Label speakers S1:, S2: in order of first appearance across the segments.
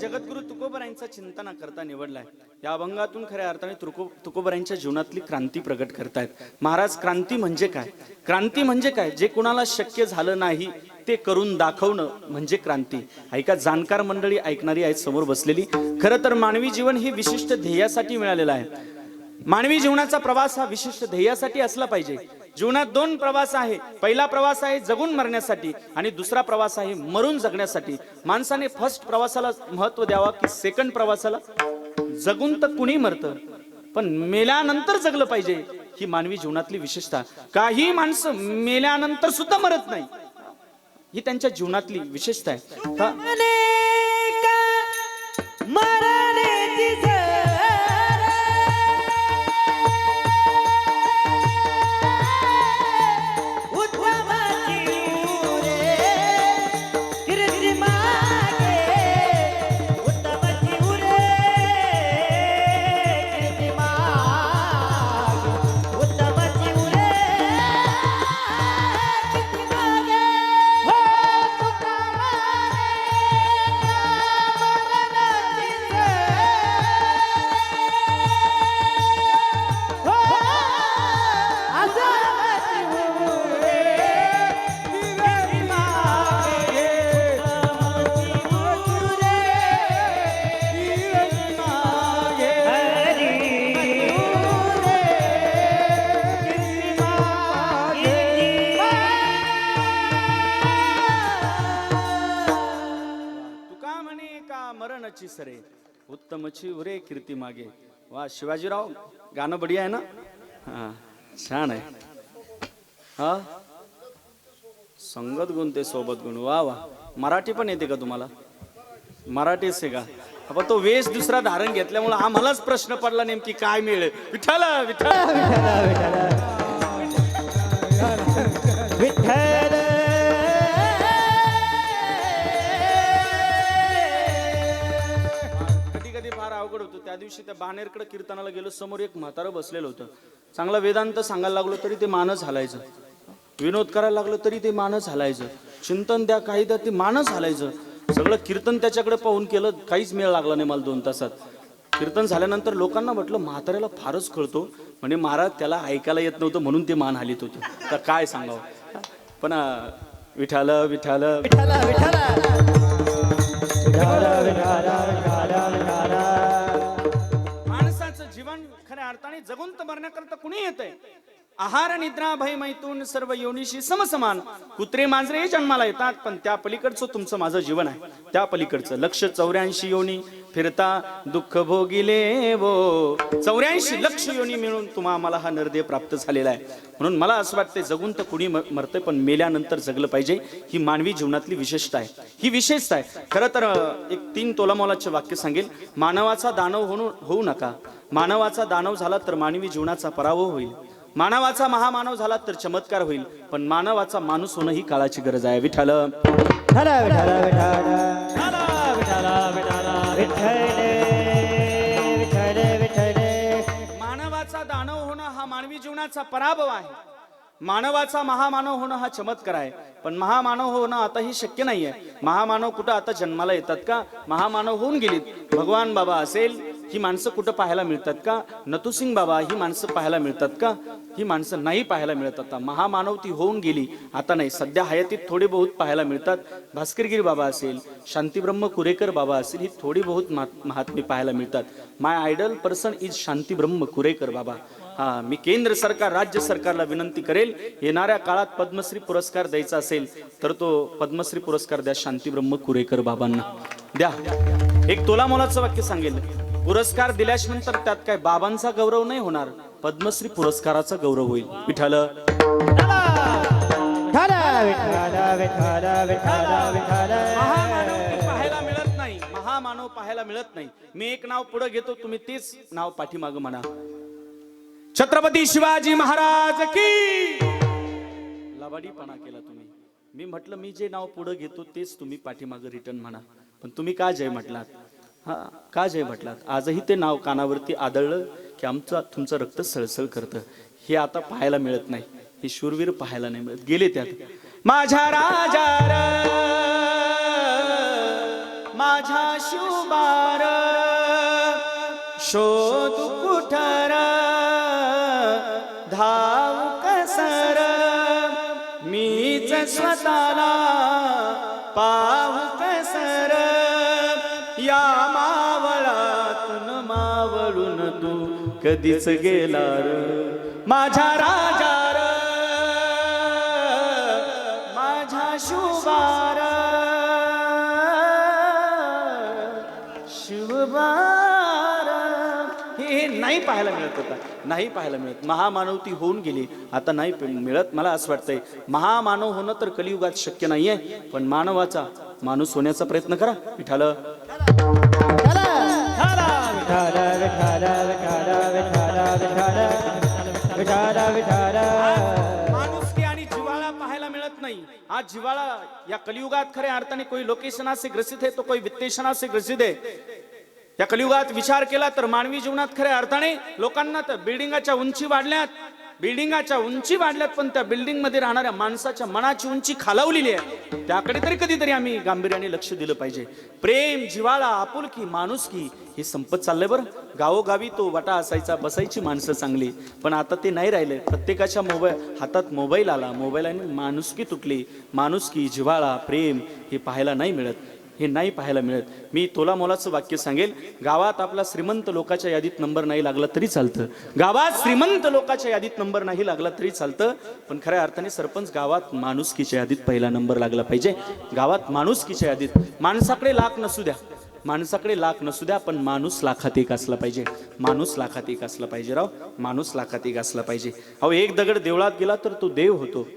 S1: जगद्गुरु तुकोबरायांचा चिंतना करता निवडलाय. या अभंगातून खऱ्या अर्थाने तुको तुकोबरायांच्या जीवनातली क्रांती प्रगट करतायत. महाराज क्रांती म्हणजे काय? क्रांती म्हणजे काय? जे कुणाला शक्य झालं नाही ते करून दाखवणं म्हणजे क्रांती. ऐका जाणकार मंडळी ऐकणारी आहेत समोर बसलेली. खरं तर मानवी जीवन हे विशिष्ट ध्येयासाठी मिळालेलं आहे. मानवी जीवनाचा प्रवास हा विशिष्ट ध्येयासाठी असला पाहिजे. जीवनात दोन प्रवास आहे. पहिला प्रवास आहे जगून मरण्यासाठी आणि दुसरा प्रवास आहे मरून जगण्यासाठी. माणसाने फर्स्ट प्रवासाला महत्त्व द्यावा की सेकंड प्रवासाला? जगून तर कुणी मरतं? पण मेल्यानंतर जगलं पाहिजे ही मानवी जीवनातली विशेषता. काही माणसं मेल्यानंतर सुद्धा मरत नाही. ही त्यांच्या जीवनातली विशेषता आहे. सरे उत्तमची उरे कीर्ती मागे. वा शिवाजीराव गाणं बढिया आहे ना? हा छान आहे. हा? संगत गुण ते सोबत गुण. वा वा. मराठी पण येते का तुम्हाला? मराठीच आहे का? आपण तो वेश दुसरा धारण घेतल्यामुळे आम्हालाच प्रश्न पडला नेमकी काय मिळेल? विठ्ठल विठ्ठल
S2: विठ्ठल.
S1: होतं. त्या दिवशी त्या बाणेरकडे कीर्तनाला गेलो समोर एक म्हातारं बसलेलं होतं. चांगला वेदांत सांगायला लागलो तरी ते मानच हालायचं. विनोद करायला लागलो तरी ते मानच हालायचं. चिंतन द्या काही द्या ते मानच हालायचं. सगळं कीर्तन त्याच्याकडे पाहून केलं काहीच मेळ लागला नाही मला दोन तासात. कीर्तन झाल्यानंतर लोकांना म्हटलं म्हाताऱ्याला फारच कळतो. म्हणजे महाराज त्याला ऐकायला येत नव्हतं म्हणून ते मान हालीत होते. तर काय सांगावं? पण अं, विठाल विठाल.
S2: विठ्ठल विठ्ठल
S1: माणसाचं अर्थाने जगून तर मरण्याकरता कुणी येतंय? आहार निद्रा भय मैथून सर्व योनीशी समसमान. कुत्रे मांजरे जन्माला येतात पण त्या पलीकडचं तुमचं माझं जीवन आहे. त्या पलीकडचं लक्ष चौऱ्याऐंशी योनी फिरता दुःख भोगिले वो चौऱ्याऐंशी लक्ष योनी मिळून तुम्हा आम्हाला हा नरदेह प्राप्त झालेला आहे. म्हणून मला असं वाटतंय जगून तर कुणी म- मरतंय पण मेल्यानंतर जगलं पाहिजे ही मानवी जीवनातली विशेषता आहे. ही विशेषता आहे. खरं तर एक तीन तोलामोलाचे वाक्य सांगेल. मानवाचा दानव होणू होऊ नका. मानवाचा दानव झाला तर मानवी जीवनाचा पराभव होईल. मानवाचा महामानव झाला तर चमत्कार होईल पण मानवाचा माणूस होणं ही काळाची गरज आहे. विठाल मानवाचा दानव होणं हा मानवी जीवनाचा पराभव आहे. मानवाचा महामानव होणं हा चमत्कार आहे पण महामानव होणं आताही शक्य नाहीये. महामानव कुठं आता जन्माला येतात का? महामानव होऊन गेलीत. भगवान बाबा असेल ही माणसं कुठं पाहायला मिळतात का? नतुसिंग बाबा ही माणसं पाहायला मिळतात का? ही माणसं नाही पाहायला मिळत आता. महामानव ती होऊन गेली. आता नाही. सध्या हयातीत थोडे बहुत पाहायला मिळतात. भास्करगिरी बाबा असेल शांतीब्रह्म कुरेकर बाबा असेल ही थोडी बहुत महात्मे पाहायला मिळतात. My idol person is Shantibrahma Kurekar Baba. हा मी केंद्र सरकार राज्य सरकारला विनंती करेल येणाऱ्या काळात पद्मश्री पुरस्कार द्यायचा असेल तर तो पद्मश्री पुरस्कार द्या शांतीब्रह्म कुरेकर बाबांना. द्या. एक तोला मोलाचं वाक्य सांगेल. पुरस्कार दिल्यानंतर त्यात काय बाबांचा गौरव नाही होणार? पद्मश्री पुरस्काराचा गौरव होईल. विठाल पाहायला मिळत नाही. महामानव पाहायला मिळत नाही. मी एक नाव पुढे घेतो तुम्ही तेच नाव पाठीमाग म्हणा. छत्रपती शिवाजी महाराज की! लबाडीपणा केला तुम्ही. मी म्हटलं मी जे नाव पुढे घेतो तेच तुम्ही पाठीमाग रिटर्न म्हणा. पण तुम्ही का जय म्हटलात? हा का जय म्हटलात? आजही ते नाव कानावरती आदळलं की आमचं तुमचं रक्त सळसळ करतं. हे आता पाहायला मिळत नाही. हे शूरवीर पाहायला नाही मिळत. गेले त्यात. माझ्या राजा माझ्या माझ्या शिवबार शोधू कुठर धाव कसर मीच स्वतःला पाहू कधीच गेला र माझ्या राजार माझ्या शुभार. शुभार. हे नाही पाहायला मिळत होता. नाही पाहायला मिळत. महामानव ती होऊन गेली. आता नाही मिळत मला असं वाटतंय. महामानव होणं तर कलियुगात शक्य नाहीये. पण मानवाचा माणूस होण्याचा प्रयत्न करा. विठाल
S2: विठाला
S1: माणुसकी आणि जिवाळा पाहायला मिळत नाही. हा जिवाळा या कलियुगात खऱ्या अर्थाने कोई लोकेशना से ग्रसित है तो कोई वित्तेषणा से ग्रसित है या कलियुगात विचार केला तर मानवी जीवनात खऱ्या अर्थाने लोकांना तर बिल्डिंगाच्या उंची वाढल्यात. बिल्डिंगाच्या उंची वाढल्यात पण त्या बिल्डिंगमध्ये राहणाऱ्या माणसाच्या मनाची उंची खालावलेली आहे. त्याकडे तरी कधीतरी आम्ही गांभीर्याने लक्ष दिलं पाहिजे. प्रेम जिवाळा आपुलकी माणुसकी हे संपत चाललंय बरं. गावोगावी तो वाटा असायचा बसायची माणसं चांगली. पण आता ते नाही राहिले. प्रत्येकाच्या मोबाईल हातात मोबाईल आला. मोबाईलने माणुसकी तुटली. माणुसकी जिव्हाळा प्रेम हे पाहायला नाही मिळत. हे नाही पाहायला मिळत. मी तोला मोलाचं वाक्य सांगेल. गावात आपला श्रीमंत लोकाच्या यादीत नंबर नाही लागला तरी चालतं. गावात श्रीमंत लोकाच्या यादीत नंबर नाही लागला तरी चालतं. पण खऱ्या अर्थाने सरपंच गावात माणुसकीच्या यादीत पहिला नंबर लागला पाहिजे. गावात माणुसकीच्या यादीत माणसाकडे लाख नसू द्या. माणसाकडे लाख नसू द्या पण माणूस लाखात एक असला पाहिजे. माणूस लाखात एक असला पाहिजे राव. माणूस लाखात एक असला पाहिजे. अहो एक दगड देवळात गेला तर तो देव होतो.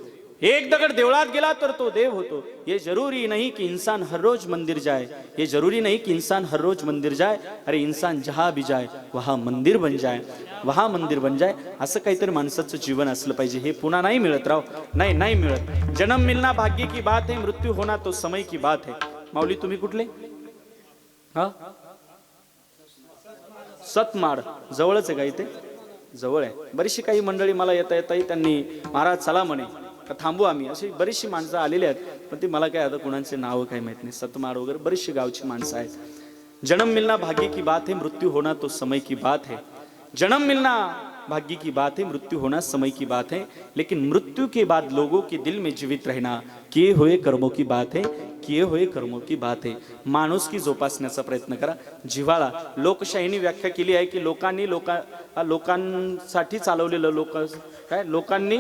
S1: एक दगड देवळात गेला तर तो देव होतो. ये जरूरी नहीं कि इंसान हर रोज मंदिर जाए ये जरूरी नहीं कि इंसान हर रोज मंदिर जाए अरे इंसान जहा भी जाए वहा मंदिर बन जाए वहा मंदिर बन जाए असं काहीतरी माणसाचं जीवन असलं पाहिजे. हे पुन्हा नाही मिळत राव. नाही नाही मिळत. जन्म मिलना भाग्य की बात है मृत्यू होना तो समय की बात है. माऊली तुम्ही कुठले? हा? सतमाड. जवळच आहे का इथे? जवळ आहे. बरीचशी काही मंडळी मला येता येताही त्यांनी महाराज चला म्हणे. का थांबू आम्ही. अशी बरीचशी माणसं आलेली आहेत पण ती मला काय आता कुणाचे नाव काही माहीत नाही. सतमाड वगैरे बरीचशी गावची माणसं आहेत. जन्म मिलना भाग्य की बात है मृत्यू होना तो समय की बात है. जन्म मिलना भाग्य की बात है मृत्यू होना समय की बात है. लेकिन मृत्यू के बाद लोगों के दिल में जीवित रहना किए हुए कर्मों की बात है किए हुए कर्मों की बात है. माणूस की जोपासण्याचा प्रयत्न करा. जिव्हाळा लोकशाहीने व्याख्या केली आहे की लोकांनी लोका लोकांसाठी चालवलेलं लोक काय? लोकांनी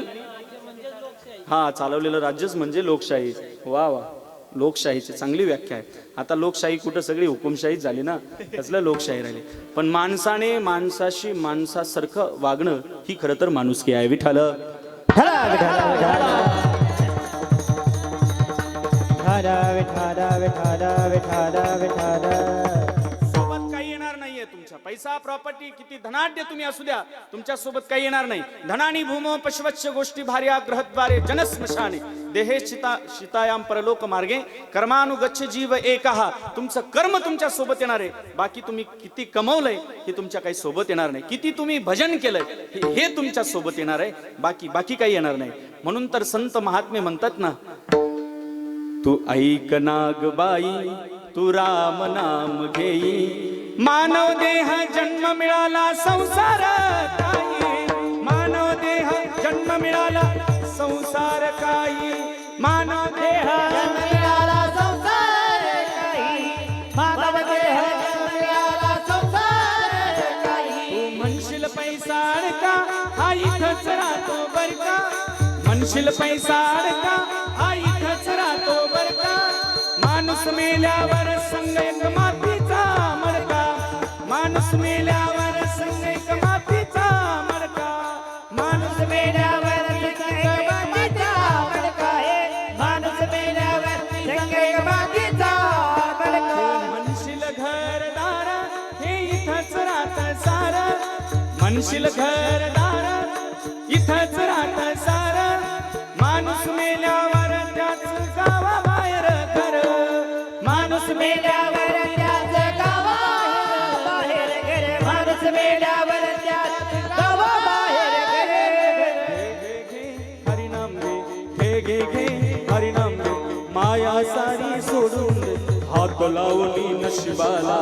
S1: हा चालवलेलं राज्यच म्हणजे लोकशाही. वा वा. लोकशाहीची चांगली व्याख्या आहे. आता लोकशाही कुठं सगळी हुकुमशाही झाली ना? कसलं लोकशाही राहिली. पण माणसाने माणसाशी माणसासारखं वागणं ही खरं तर माणुसकी आहे विठाल
S2: विठाला विठाला विठाला विठाला विठाला
S1: पैसा प्रॉपर्टी किती धनाढ्य तुम्ही असू द्या तुमच्यासोबत काही येणार नाही. धनानी भूमो पशवच्छ गोष्टी भार्या ग्रहद्वारे जनस्मशाने. देहे शिता शितायाम परलोक मार्गे कर्मानुगच्छ जीव एकहा तुमचं कर्म तुमच्यासोबत येणार आहे. बाकी तुम्ही किती कमवलंय हे तुमच्या काही सोबत येणार नाही. किती तुम्ही भजन केलंय हे- तुमच्यासोबत येणार आहे. बाकी बाकी काही येणार नाही. म्हणून तर संत महात्मे म्हणतात ना तू ऐक नाग बाई तू राम नाम घेई. मानव देह जन्म मिळाला संसार काही मानव देह जन्म मिळाला संसार काही. मानव देह
S2: मिळाला संसार काही. मानव देह मिळाला संसार काही.
S1: म्हणशील पैसा का हा इथंच राहतो बर का म्हणशील पैसा का माणूस मेल्यावर संग एक मातीचा मडका माणूस मेल्यावर संग एक मातीचा मडका माणूस मेल्यावर
S2: संग बागेचा मडका आहे. माणूस मेल्यावर संग बागेचा मडका.
S1: म्हणशील घरदार हे इथंच राहत सार म्हणशील घरदार इथंच राहत सार माणूस मेल्यावर त्याच गावा मेल्यावर
S2: त्याच घर. माणूस मेल्यावर त्याच घर.
S1: हरिनाम घे घे घे हरिनाम घे माया सारी सोडून हात
S3: लावली नशिबाला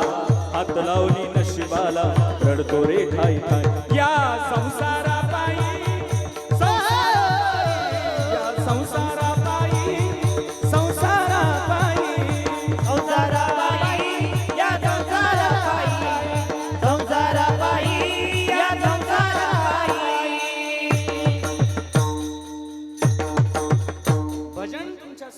S3: हात लावली नशिबाला रडतो रे खाई खाई या संसारा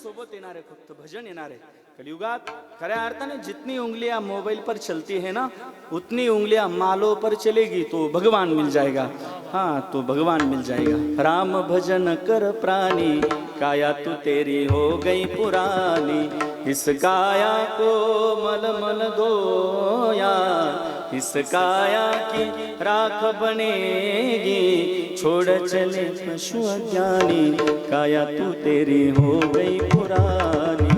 S1: सोबत येणार आहे फक्त भजन येणार. आहे कलियुगात खऱ्या अर्थाने जितनी उंगलियाँ मोबाइल पर चलती है ना, उतनी उंगलियाँ मालो पर चलेगी तो भगवान मिल जाएगा. हाँ तो भगवान मिल जाएगा. राम भजन कर प्राणी, काया तू तेरी हो गई पुरानी. इस काया को मल मल धोया इस काया की राख बनेगी। छोड़ चले पशु अज्ञानी। काया तू तेरी हो गई पुरानी।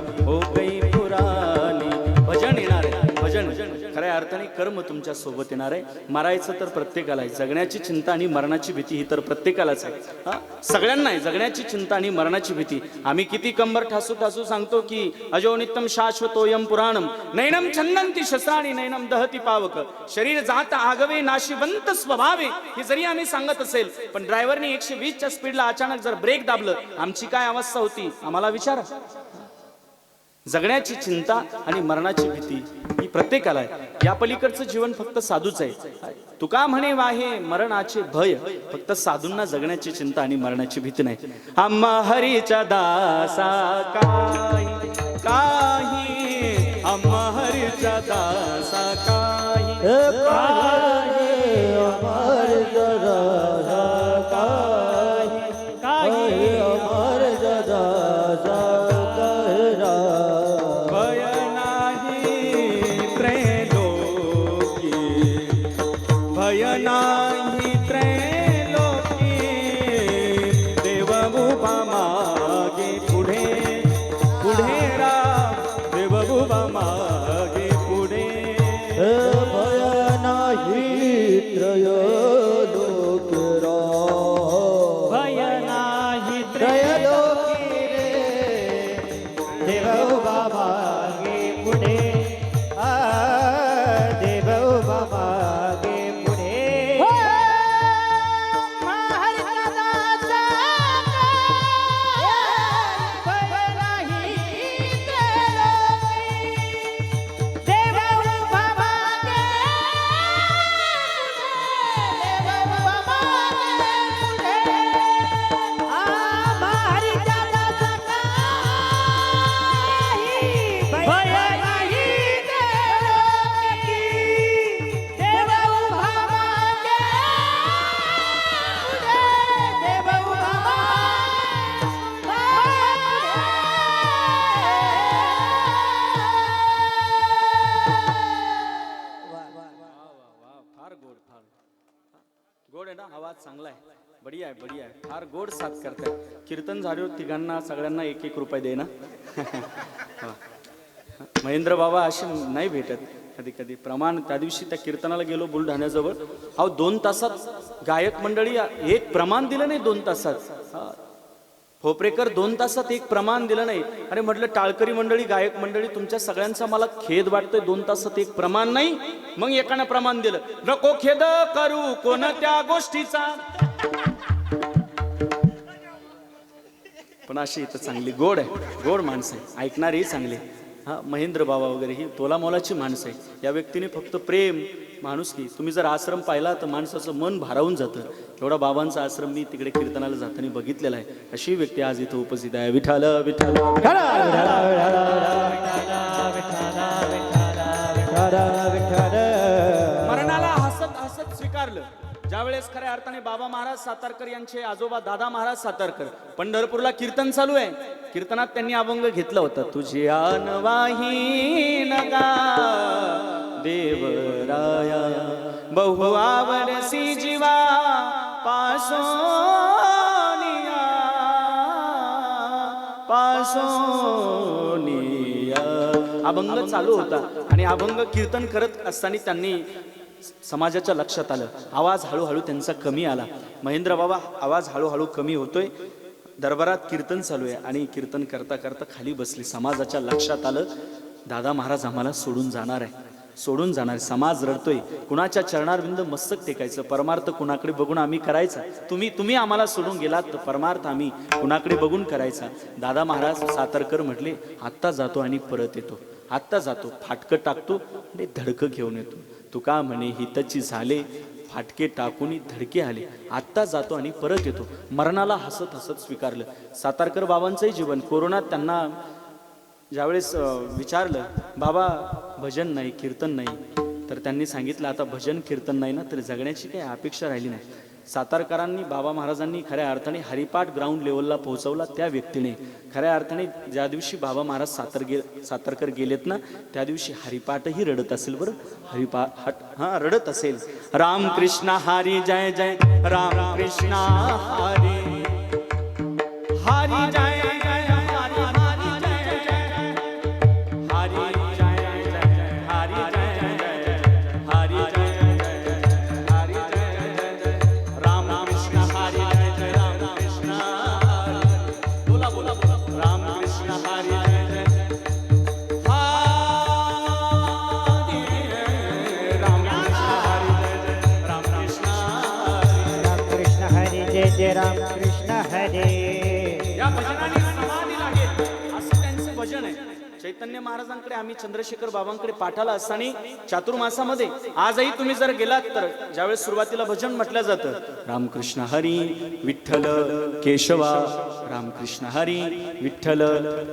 S1: आणि कर्म तुमच्यासोबत येणार आहे. मरायचं तर प्रत्येकाला आहे. जगण्याची चिंता आणि मरणाची भीती ही तर प्रत्येकालाच आहे. हा? सगळ्यांना आहे. जगण्याची चिंता आणि मरणाची भीती. आम्ही किती कंबर ठासू ठासू सांगतो की अजो नित्यम शाश्वतोयम पुराणम नैनम छंदंती शस्त्राणी नैनम दहती पावक. शरीर जात आगवे नाशिवंत स्वभावे. हे जरी आम्ही सांगत असेल पण ड्रायव्हरने एकशे वीसच्या स्पीडला अचानक जर ब्रेक दाबलं आमची काय अवस्था होती? आम्हाला विचारा. जगण्याची चिंता आणि मरणाची भीती ही प्रत्येकाला आहे. या पलीकडचं जीवन फक्त साधूच आहे. तुका म्हणे वाहे मरणाचे भय. फक्त साधूंना जगण्याची चिंता आणि मरणाची भीती नाही. आम्हा हरीच्या दासा काही काही आम्हा हरीच्या दासा काही झाले झाले तिघांना सगळ्यांना एक एक रुपये दे ना हा. महेंद्र बाबा असे नाही भेटत कधी कधी. प्रमाण त्या दिवशी त्या कीर्तनाला गेलो बुलढाण्याजवळ. अहो दोन तासात गायक मंडळी एक प्रमाण दिलं नाही दोन तासात. हा. खोपरेकर दोन तासात एक प्रमाण दिलं नाही. अरे म्हटलं टाळकरी मंडळी गायक मंडळी तुमच्या सगळ्यांचा मला खेद वाटतोय दोन तासात एक प्रमाण नाही मग एकानं प्रमाण दिलं. नको खेद करू कोणत्या गोष्टीचा? पण अशी इथं चांगली गोड आहे गोड माणसं आहे ऐकणारीही चांगली हा महेंद्र बाबा वगैरे ही तोला मोलाची माणसं आहे या व्यक्तीने फक्त प्रेम माणूस की तुम्ही जर आश्रम पाहिला तर माणसाचं मन भारावून जातं एवढा बाबांचा आश्रम मी तिकडे कीर्तनाला जाताना बघितलेला आहे अशी व्यक्ती आज इथं उपस्थित आहे विठाल विठाल मरणाला हसत हसत स्वीकारलं ज्यावेळेस खऱ्या अर्थाने बाबा महाराज सातारकर यांचे आजोबा दादा महाराज सातारकर पंढरपूरला कीर्तन चालू आहे. कीर्तनात त्यांनी अभंग घेतला होता. तुझी आनवाही नगा देवराया बहु आवडसी जीवा पासोनिया पासोनिया. अभंग चालू होता आणि अभंग कीर्तन करत असताना त्यांनी समाजाच्या लक्षात आलं. आवाज हळूहळू त्यांचा कमी आला. महेंद्र बाबा आवाज हळूहळू कमी होतोय. दरबारात कीर्तन चालू आहे आणि कीर्तन करता करता खाली बसले. समाजाच्या लक्षात आलं दादा महाराज आम्हाला सोडून जाणार आहे. सोडून जाणार समाज रडतोय. कुणाच्या चरणारविंद मस्तक टेकायचं? परमार्थ कुणाकडे बघून आम्ही करायचा? तुम्ही तुम्ही आम्हाला सोडून गेलात तर परमार्थ आम्ही कुणाकडे बघून करायचा? दादा महाराज सातारकर म्हटले आत्ता जातो आणि परत येतो. आत्ता जातो. फाटकं टाकतो आणि धडकं घेऊन येतो. तुका म्हणे हितची झाले. फाटके टाकून धडके आले. आत्ता जातो आणि परत येतो. मरणाला हसत हसत स्वीकारलं. सातारकर बाबांचंही जीवन. कोरोनात त्यांना ज्यावेळेस विचारलं बाबा भजन नाही कीर्तन नाही. तर त्यांनी सांगितलं आता भजन कीर्तन नाही ना तर जगण्याची काही अपेक्षा राहिली नाही. सातारकरांनी बाबा महाराजांनी खऱ्या अर्थाने हरिपाठ ग्राउंड लेवलला पोहोचवला त्या व्यक्तीने. खऱ्या अर्थाने ज्या दिवशी बाबा महाराज सातार गे सातारकर गेलेत ना त्या दिवशी हरिपाठही रडत असेल बरं. हरिपाठ हट हा रडत असेल. राम कृष्ण हरी जय जय. राम कृष्ण हरी. हरी जय. चैतन्य महाराजांकडे आम्ही चंद्रशेखर बाबांकडे पाठाला असताना चातुर्मासामध्ये आजही तुम्ही जर गेलात तर ज्यावेळेस सुरुवातीला भजन म्हटलं जातं रामकृष्ण हरी विठ्ठल केशवा रामकृष्ण हरी विठ्ठल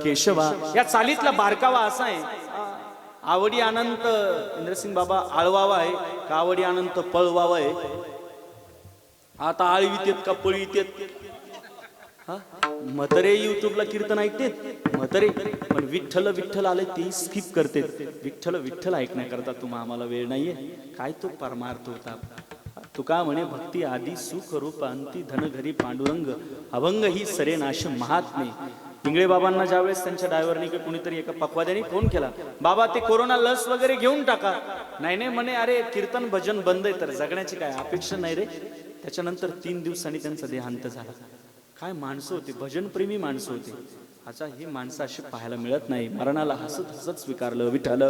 S1: केशवा. या चालीतला बारकावा असा आहे आवडी अनंत इंद्रसिंग बाबा आळवावा आहे का आवडी अनंत पळवावा आहे? आता आळवीत का पळवीत मतरे युट्यूबला कीर्तन ऐकतेत? मतरे पण विठ्ठल विठ्ठल आले ते स्किप करते विठ्ठल विठ्ठल ऐकण्याकरता तुम्हा आम्हाला वेळ नाहीये. काय तो परमार्थ होता? तुका म्हणे भक्ती आदी सुख रूप अंती धन घरी पांडुरंग अभंग ही सरे नाश महात्मे. इंगळे बाबांना ज्यावेळेस त्यांच्या ड्रायव्हरने किंवा कुणीतरी एका पकवाद्याने फोन केला बाबा ते कोरोना लस वगैरे घेऊन टाका. नाही नाही म्हणे अरे कीर्तन भजन बंद आहे तर जगण्याची काय अपेक्षा नाही रे. त्याच्यानंतर तीन दिवसांनी त्यांचा देहांत झाला. काय माणसं होती? भजनप्रेमी माणसं होती. आता ही माणसं अशी पाहायला मिळत नाही. मरणाला हसत हसत स्वीकारलं विठाल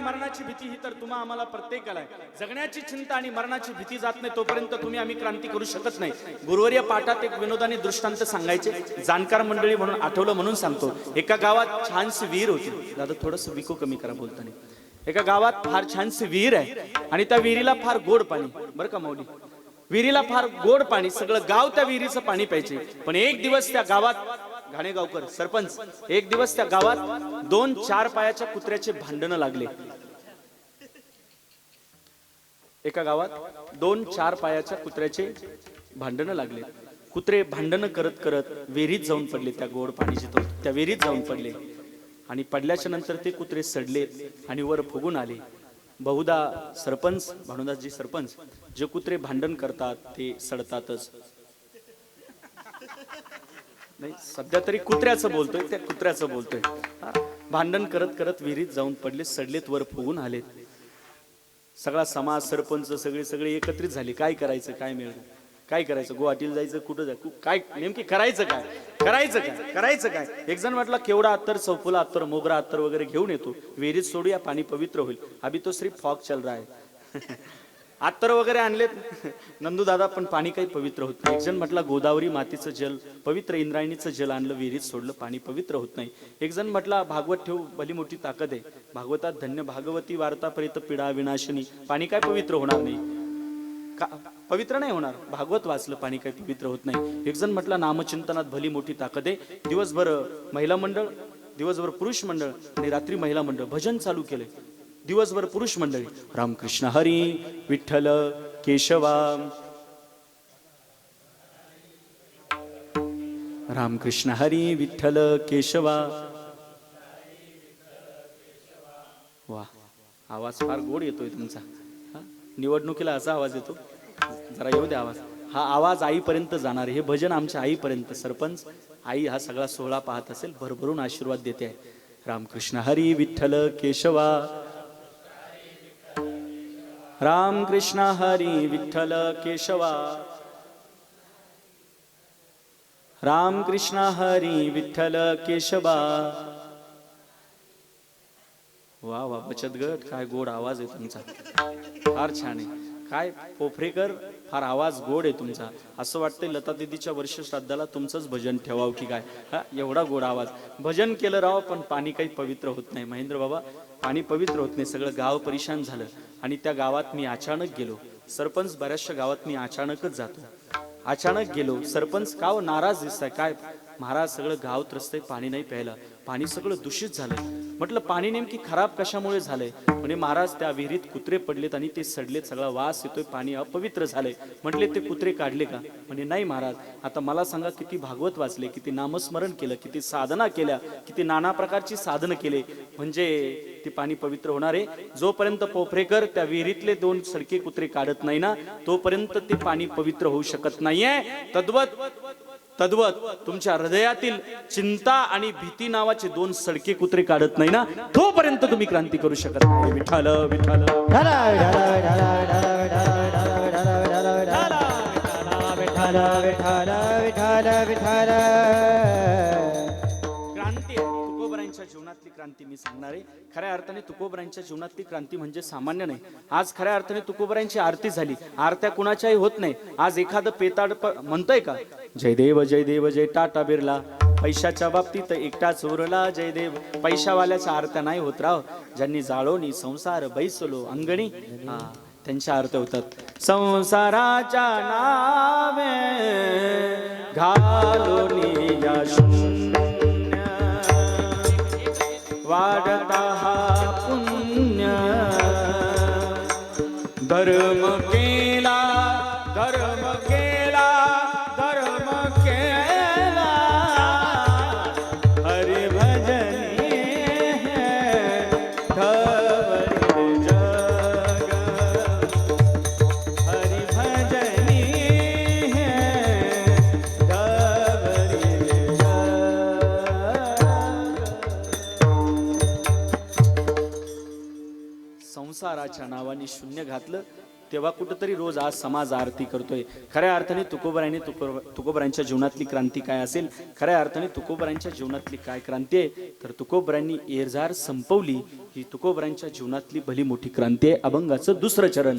S1: मरणाची भीती ही तर तुम्हा आम्हाला प्रत्येकाला जगण्याची चिंता आणि मरणाची भीती जात नाही तोपर्यंत तुम्ही आम्ही क्रांती करू शकत नाही. गुरुवर्य पाठात एक विनोदाने दृष्टांत सांगायचे. जाणकार मंडळी म्हणून आठवलं म्हणून सांगतो. एका गावात छानशी विहीर होती. दादा थोडस विको कमी करा बोलताना. एका गावात फार छानसे विहीर आहे आणि त्या विहिरीला फार गोड पाणी. बरं का माऊली विहिरीला फार गोड पाणी सगळं गाव त्या विहिरीचं पाणी प्यायचे. पण एक दिवस त्या गावात घाणेगावकर सरपंच एक दिवस त्या गावात दोन चार पायाच्या कुत्र्याचे भांडणं लागले. एका गावात दोन चार पायाच्या कुत्र्याचे भांडणं लागले. कुत्रे भांडणं करत करत विहिरीत जाऊन पडले त्या गोड पाणी जिथं त्या विहिरीत जाऊन पडले. आणि पडल्याच्या नंतर ते कुत्रे सडलेत आणि वर फुगून आले. बहुधा सरपंच भानुदासजी सरपंच जे कुत्रे भांडण करतात ते सडतातच. नाही सध्या तरी कुत्र्याचं बोलतोय त्या कुत्र्याचं बोलतोय. भांडण करत करत विहिरीत जाऊन पडले सडलेत वर फुगून आलेत. सगळा समाज सरपंच सगळे सगळे एकत्रित झाले. काय करायचं काय मिळणार? काय करायचं? गुवाहाटीला जायचं? कुठं जायचं काय नेमकी करायचं काय? करायचं काय? करायचं काय? एक जण म्हटलं केवढा अत्तर चौफुला अत्तर मोगरा अत्तर वगैरे घेऊन येतो. विहिरीत सोडूया पाणी पवित्र होईल. अभि तो श्री फॉग चल रहा है. अत्तर वगैरे आणलेत. नंदू दादा पण पाणी काही पवित्र होत नाही. एक जण म्हटलं गोदावरी मातीचं जल पवित्र इंद्रायणीचं जल आणलं विहिरीत सोडलं पाणी पवित्र होत नाही. एक जण म्हटला भागवत ठेव भली मोठी ताकद आहे. भागवतात धन्य भागवती वार्ता परित पिडा विनाशनी पाणी काय पवित्र होणार नाही. का पवित्र नाही होणार. भागवत वाचलं पाणी काही पवित्र होत नाही. एक जण म्हटलं नामचिंतनात भली मोठी ताकद आहे. दिवसभर महिला मंडळ दिवसभर पुरुष मंडळ आणि रात्री महिला मंडळ भजन चालू केले दिवसभर पुरुष मंडळी रामकृष्ण हरी विठ्ठल केशवा रामकृष्ण हरी विठ्ठल केशवा. वा आवाज फार गोड येतोय तुमचा. हा? निवडणुकीला असा आवाज येतो. जरा येऊ द्या आवाज. हा आवाज आईपर्यंत जाणार हे भजन आमच्या आईपर्यंत. सरपंच आई हा सगळा सोहळा पाहत असेल भरभरून आशीर्वाद देते आहे. रामकृष्ण हरी विठ्ठल केशवा. रामकृष्ण हरी विठ्ठल केशवा. रामकृष्ण हरी विठ्ठल केशवा. वा वा बचत गट. काय गोड आवाज आहे तुमचा. फार छान आहे. काय पोफरेकर फार आवाज गोड आहे तुमचा. असं वाटतंय लता दिदीच्या वर्ष श्राद्धाला तुमचंच भजन ठेवावं की काय? हा एवढा गोड आवाज. भजन केलं राव पण पाणी काही पवित्र होत नाही. महेंद्र बाबा पाणी पवित्र होत नाही. सगळं गाव परेशान झालं. आणि त्या गावात मी अचानक गेलो. सरपंच बऱ्याचशा गावात मी अचानकच जातो. अचानक गेलो. सरपंच का हो नाराज दिसताय. काय? महाराज सगळं गाव त्रस्त आहे पाणी नाही प्यायला. पाणी सगळं दूषित झालंय. म्हटलं पाणी नेमकी खराब कशामुळे झालंय? म्हणे महाराज त्या विहिरीत कुत्रे पडलेत आणि ते सडलेत सगळा वास येतोय पाणी अपवित्र झालंय. म्हटले ते कुत्रे काढले का? म्हणे नाही महाराज आता मला सांगा किती भागवत वाचले किती नामस्मरण केलं किती साधना केल्या किती नाना प्रकारची साधनं केले म्हणजे ते पाणी पवित्र होणार आहे. जोपर्यंत पोफरेकर त्या विहिरीतले दोन सडके कुत्रे काढत नाही ना तोपर्यंत ते पाणी पवित्र होऊ शकत नाहीये. तद्वत तद्वत तुमच्या हृदयातील चिंता आणि भीती नावाचे दोन सडके कुत्रे काढत नाही ना तोपर्यंत तुम्ही क्रांती करू शकत नाही विठाल विठाल
S2: विठाल विठाला विठाला विठाला
S1: क्रांती मी सांगणार आहे. खऱ्या अर्थाने तुकोबरांच्या जीवनातली क्रांती म्हणजे सामान्य नाही. आज खऱ्या अर्थाने तुकोबरांची आरती झाली. आरत्या कुणाच्याही होत नाही. आज एखादं पेताड म्हणतोय का? जय देव जय देव जय टाटा बिरला. पैशाच्या बाबतीत एकटाच उरला जय देव. पैशावाल्याच्या आरत्या नाही होत राव. ज्यांनी जाळोनी संसार बैसलो अंगणी. त्यांच्या अर्थ होतात. संसाराच्या नावे घालोनी या वाढता हा पुण्य। दर घातलं तेव्हा कुठंतरी रोज आज समाज आरती करतोय. खऱ्या अर्थाने तुकोबराने तुको तुकोबरांच्या जीवनातली क्रांती काय असेल? खऱ्या अर्थाने तुकोबरांच्या जीवनातली काय क्रांती आहे? तर तुकोबरांनी एरझार संपवली ही तुकोबरांच्या जीवनातली भली मोठी क्रांती आहे. अभंगाचं दुसरं चरण.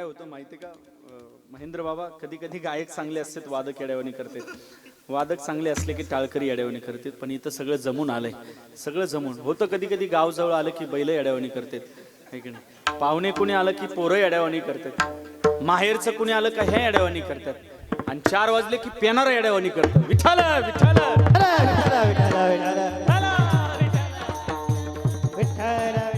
S1: काय होतं माहिती का महेंद्र बाबा कधी कधी गायक चांगले असतात वादक येड्यावणी करतात वादक चांगले असले की टाळकरी येड्यावणी करतात पण इथं सगळं जमून आलंय सगळं जमून होतं कधी कधी गाव जवळ आलं की बैल येड्यावणी करतात की नाही पाहुणे कुणी आलं की पोरं येड्यावणी करतात माहेरचं कुणी आलं का हे येड्यावणी करतात आणि चार वाजले की पेनार येड्यावणी करतात विठाल विठाल
S2: विठाल विठाल विठाल